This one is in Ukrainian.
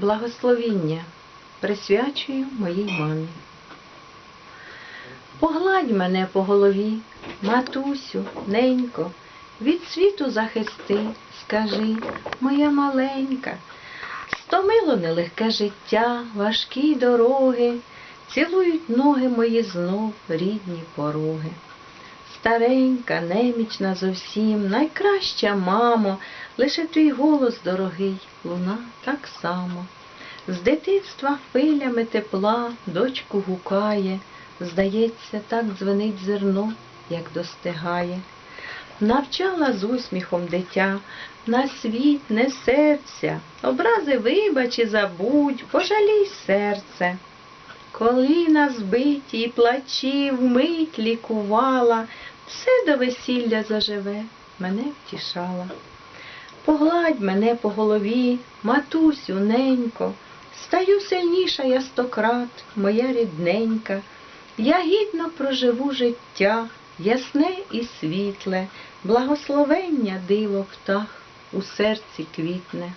Благословіння присвячую моїй мамі. Погладь мене по голові, матусю, ненько, від світу захисти, скажи, моя маленька, стомило нелегке життя, важкі дороги, цілують ноги мої знов рідні пороги. Старенька, немічна зовсім, найкраща мамо, лише твій голос дорогий, луна так само. З дитинства хвилями тепла дочку гукає, здається, так дзвенить зерно, як достигає. Навчала з усміхом дитя, на світ не серця, образи вибач і забудь, пожалій серце. Коли на збиті плачі вмить лікувала, все до весілля заживе, мене втішала. Погладь мене по голові, матусю, ненько, стаю сильніша я стократ, моя рідненька. Я гідно проживу життя, ясне і світле, благословення диво птах у серці квітне.